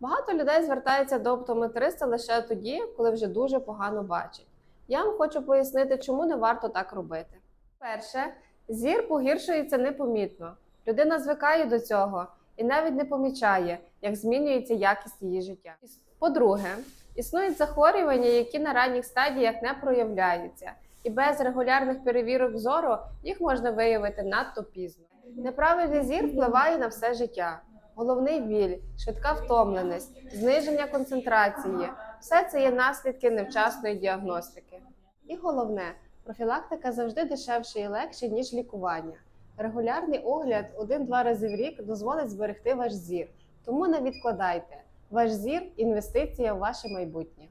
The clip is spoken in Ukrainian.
Багато людей звертаються до оптометриста лише тоді, коли вже дуже погано бачать. Я вам хочу пояснити, чому не варто так робити. Перше, зір погіршується непомітно. Людина звикає до цього і навіть не помічає, як змінюється якість її життя. По-друге, існують захворювання, які на ранніх стадіях не проявляються, і без регулярних перевірок зору їх можна виявити надто пізно. Неправильний зір впливає на все життя. Головний біль, швидка втомленість, зниження концентрації все це є наслідки невчасної діагностики. І головне, профілактика завжди дешевше і легше, ніж лікування. Регулярний огляд один-два рази в рік дозволить зберегти ваш зір. Тому не відкладайте. Ваш зір інвестиція в ваше майбутнє.